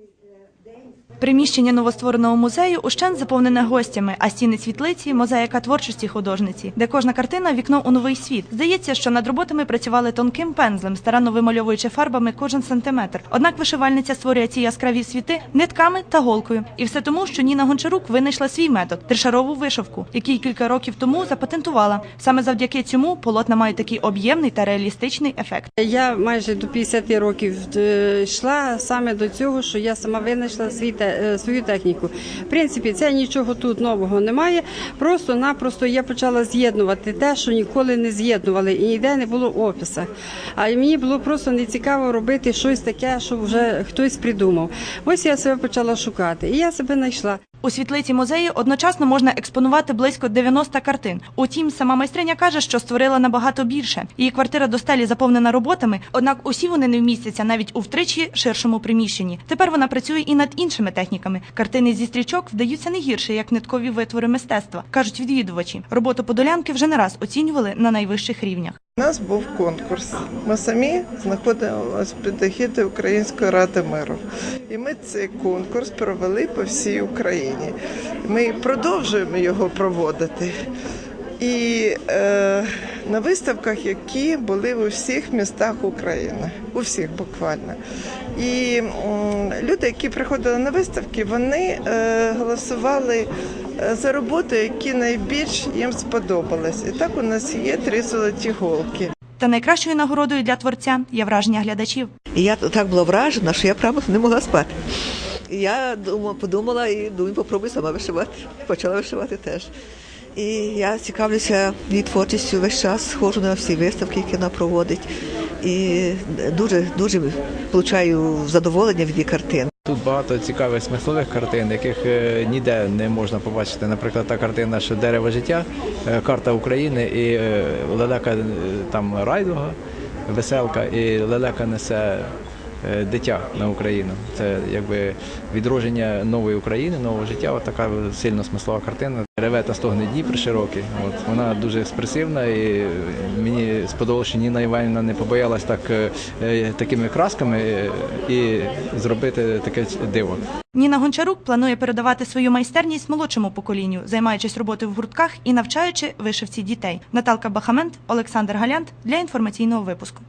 with the Приміщення новоствореного музею ущен заповнене гостями, а стіни світлиці мозаїка творчості художниці, де кожна картина вікно у новий світ. Здається, що над роботами працювали тонким пензлем, старанно вимальовуючи фарбами кожен сантиметр. Однак вишивальниця створює ці яскраві світи нитками та голкою. І все тому, що Ніна Гончарук винайшла свій метод тришарову вишивку, який кілька років тому запатентувала. Саме завдяки цьому полотна мають такий об'ємний та реалістичний ефект. Я майже до 50 років е, йшла саме до цього, що я сама винайшла свій е, свою техніку. В принципі, це нічого тут нового немає. Просто-напросто я почала з'єднувати те, що ніколи не з'єднували, і ніде не було в описах. А мені було просто не цікаво робити щось таке, що вже хтось придумав. Ось я себе почала шукати, і я себе знайшла. У світлиці музею одночасно можна експонувати близько 90 картин. Утім, сама майстриня каже, що створила набагато більше. Її квартира до стелі заповнена роботами, однак усі вони не вмістяться навіть у втричі ширшому приміщенні. Тепер вона працює і над іншими техніками. Картини зі стрічок вдаються не гірше, як ниткові витвори мистецтва, кажуть відвідувачі. Роботу подолянки вже не раз оцінювали на найвищих рівнях. У нас був конкурс. Ми самі знаходилися під егідою Української ради миру. І ми цей конкурс провели по всій Україні. Ми продовжуємо його проводити. І е, на виставках, які були у всіх містах України, у всіх буквально. І м, люди, які приходили на виставки, вони е, голосували е, за роботи, які найбільш їм сподобались. І так у нас є три золоті голки. Та найкращою нагородою для творця є враження глядачів. І я так була вражена, що я прямо не могла спати. Я думала, подумала і думаю, попробую сама вишивати. Почала вишивати теж. І я цікавлюся її творчістю весь час, схожу на всі виставки, які вона проводить. І дуже дуже получаю задоволення від її картин. Тут багато цікавих смислових картин, яких е, ніде не можна побачити. Наприклад, та картина, що дерево життя, е, карта України і е, лелека там райдуга, веселка, і лелека несе дитя на Україну. Це якби відродження нової України, нового життя. От така сильно смислова картина. Реве та стогне Дніпр широкий. От вона дуже експресивна, і мені сподобалося, що Ніна Іванівна не побоялась так е, е, такими красками е, і зробити таке диво. Ніна Гончарук планує передавати свою майстерність молодшому поколінню, займаючись роботою в гуртках і навчаючи вишивці дітей. Наталка Бахамент, Олександр Галянт для інформаційного випуску.